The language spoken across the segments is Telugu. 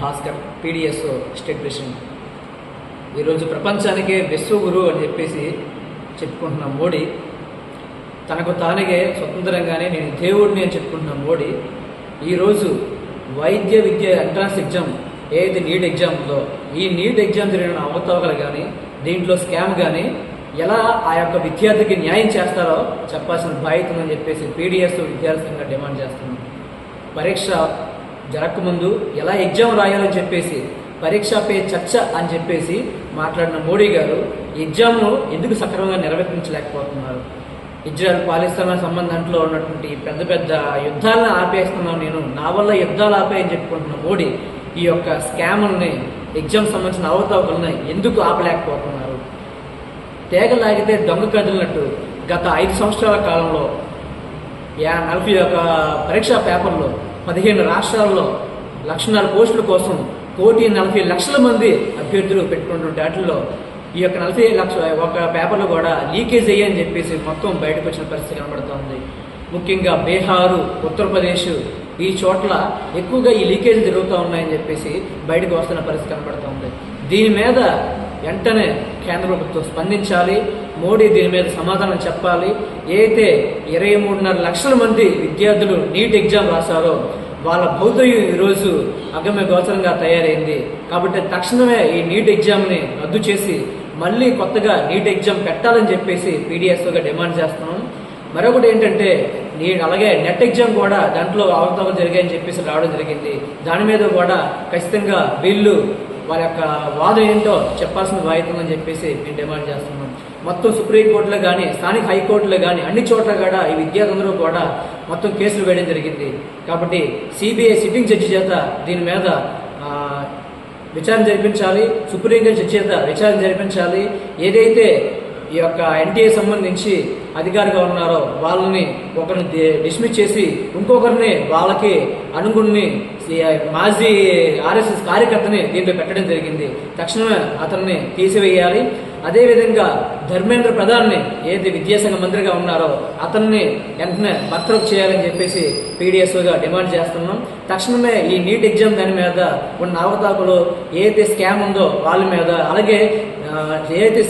భాస్కర్ పీడిఎస్ స్టేట్ ప్రెసిడెంట్ ఈరోజు ప్రపంచానికే విశ్వగురు అని చెప్పేసి చెప్పుకుంటున్న మోడీ తనకు తానుగే స్వతంత్రంగానే నేను దేవుడిని అని చెప్పుకుంటున్న మోడీ ఈరోజు వైద్య విద్య ఎంట్రన్స్ ఎగ్జామ్ ఏదైతే నీట్ ఎగ్జామ్ ఉందో ఈ నీట్ ఎగ్జామ్ జరిగిన అవతవకలు కానీ దీంట్లో స్కామ్ కానీ ఎలా ఆ యొక్క విద్యార్థికి న్యాయం చేస్తారో చెప్పాల్సిన బాధ్యత ఉందని చెప్పేసి పీడిఎస్ విద్యార్థి సంఘం డిమాండ్ చేస్తున్నాం పరీక్ష జరగకముందు ఎలా ఎగ్జామ్ రాయాలని చెప్పేసి పరీక్ష పే చర్చ అని చెప్పేసి మాట్లాడిన మోడీ గారు ఎగ్జామ్ను ఎందుకు సక్రమంగా నిర్వహించలేకపోతున్నారు ఇజ్రాయల్ పాలిస్తాన్ సంబంధంలో ఉన్నటువంటి పెద్ద పెద్ద యుద్ధాలను ఆపేస్తున్నాను నేను నా వల్ల యుద్ధాలు ఆపేయని చెప్పుకుంటున్న మోడీ ఈ యొక్క స్కామ్ని ఎగ్జామ్ సంబంధించిన అవతవకలను ఎందుకు ఆపలేకపోతున్నారు? తేగ లాగితే దొంగ కదిలినట్టు గత ఐదు సంవత్సరాల కాలంలో యా నలభై ఒక పరీక్షా పేపర్లో పదిహేను రాష్ట్రాల్లో లక్షన్నర పోస్టుల కోసం కోటి నలభై లక్షల మంది అభ్యర్థులు పెట్టుకుంటున్న వాటిల్లో ఈ యొక్క నలభై లక్ష ఒక పేపర్లు కూడా లీకేజ్ అయ్యని చెప్పేసి మొత్తం బయటకు వచ్చిన పరిస్థితి కనబడుతోంది. ముఖ్యంగా బీహారు ఉత్తరప్రదేశ్ ఈ చోట్ల ఎక్కువగా ఈ లీకేజ్ జరుగుతూ ఉన్నాయని చెప్పేసి బయటకు వస్తున్న పరిస్థితి కనబడుతోంది. దీని మీద వెంటనే కేంద్ర ప్రభుత్వం స్పందించాలి. మోడీ దీని మీద సమాధానం చెప్పాలి. ఏదైతే ఇరవై మూడున్నర లక్షల మంది విద్యార్థులు నీట్ ఎగ్జామ్ రాశారో వాళ్ళ భౌతికం ఈరోజు అగమ్య గోచరంగా తయారైంది. కాబట్టి తక్షణమే ఈ నీట్ ఎగ్జామ్ని రద్దు చేసి మళ్ళీ కొత్తగా నీట్ ఎగ్జామ్ పెట్టాలని చెప్పేసి పీడిఎస్ఓగా డిమాండ్ చేస్తున్నాం. మరొకటి ఏంటంటే నేను అలాగే నెట్ ఎగ్జామ్ కూడా దాంట్లో అవతవకలు జరిగాయని చెప్పేసి రావడం జరిగింది. దాని మీద కూడా ఖచ్చితంగా వీళ్ళు వారి యొక్క వాదం ఏంటో చెప్పాల్సిన బాధ్యత అని చెప్పేసి మేము డిమాండ్ చేస్తున్నాం. మొత్తం సుప్రీంకోర్టులో కానీ స్థానిక హైకోర్టులో కానీ అన్ని చోట్ల కూడా ఈ విద్యార్థులందరూ కూడా మొత్తం కేసులు వేయడం జరిగింది. కాబట్టి సిబిఐ సిట్టింగ్ జడ్జి చేత దీని మీద విచారణ జరిపించాలి సుప్రీంకోర్టు జడ్జి చేత విచారణ జరిపించాలి. ఏదైతే ఈ యొక్క ఎన్టీఏ సంబంధించి అధికారిగా ఉన్నారో వాళ్ళని ఒకరిని డిస్మిస్ చేసి ఇంకొకరిని వాళ్ళకి అనుగుణ్ణి మాజీ ఆర్ఎస్ఎస్ కార్యకర్తని దీంట్లో పెట్టడం జరిగింది. తక్షణమే అతన్ని తీసివేయాలి. అదేవిధంగా ధర్మేంద్ర ప్రధాన్ని ఏది విద్యాశాఖ మంత్రిగా ఉన్నారో అతన్ని వెంటనే బర్తరఫ్ చేయాలని చెప్పేసి పీడిఎస్ఓగా డిమాండ్ చేస్తున్నాం. తక్షణమే ఈ నీట్ ఎగ్జామ్ దాని మీద ఉన్న అవతాకులు ఏదైతే స్కామ్ ఉందో వాళ్ళ మీద అలాగే ఏదైతే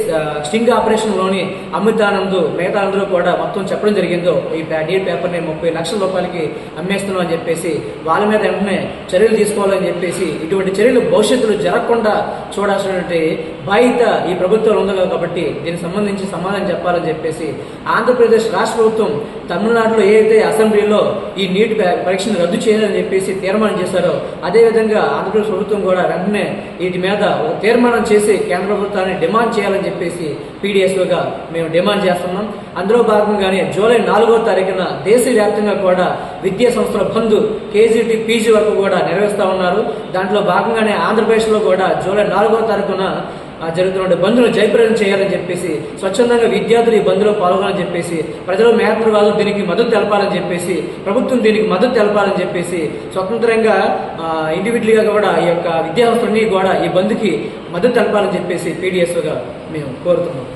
స్టింగ్ ఆపరేషన్లోని అమితానంద్ మిగతా అందరూ కూడా మొత్తం చెప్పడం జరిగిందో ఈ పే- పేపర్ని ముప్పై లక్షల రూపాయలకి అమ్మేస్తున్నాం అని చెప్పేసి వాళ్ళ మీద వెంటనే చర్యలు తీసుకోవాలని చెప్పేసి ఇటువంటి చర్యలు భవిష్యత్తులో జరగకుండా చూడాల్సినటువంటి బాధ్యత ఈ ప్రభుత్వం ఉంది కాబట్టి దీనికి సంబంధించి సమాధానం చెప్పాలని చెప్పేసి ఆంధ్రప్రదేశ్ రాష్ట్ర ప్రభుత్వం తమిళనాడులో ఏదైతే అసెంబ్లీలో ఈ నీట్ పరీక్షను రద్దు చేయాలని చెప్పేసి తీర్మానం చేశారో అదేవిధంగా ఆంధ్రప్రదేశ్ ప్రభుత్వం కూడా వెంటనే వీటి మీద ఒక తీర్మానం చేసి కేంద్ర ప్రభుత్వాన్ని డిమాండ్ చేయాలని చెప్పేసి పీడిఎస్ఓగా మేము డిమాండ్ చేస్తున్నాం. అందులో భాగంగానే జూలై నాలుగో తారీఖున దేశవ్యాప్తంగా కూడా విద్యా సంస్థల బంధు కేజీటీ పీజీ వరకు కూడా నిర్వహిస్తా ఉన్నారు. దాంట్లో భాగంగానే ఆంధ్రప్రదేశ్లో కూడా జూలై నాలుగో తారీఖున జరుగుతున్న బంద్లో జయప్రదం చేయాలని చెప్పేసి స్వచ్ఛందంగా విద్యార్థులు ఈ బంద్లో పాల్గొనాలని చెప్పేసి ప్రజలు మేతృవాదులు దీనికి మద్దతు తెలపాలని చెప్పేసి ప్రభుత్వం దీనికి మద్దతు తెలపాలని చెప్పేసి స్వతంత్రంగా ఇండివిజువల్గా కూడా ఈ యొక్క విద్యావస్థలన్నీ కూడా ఈ బంద్కి మద్దతు తెలపాలని చెప్పేసి పీడిఎస్గా మేము కోరుతున్నాం.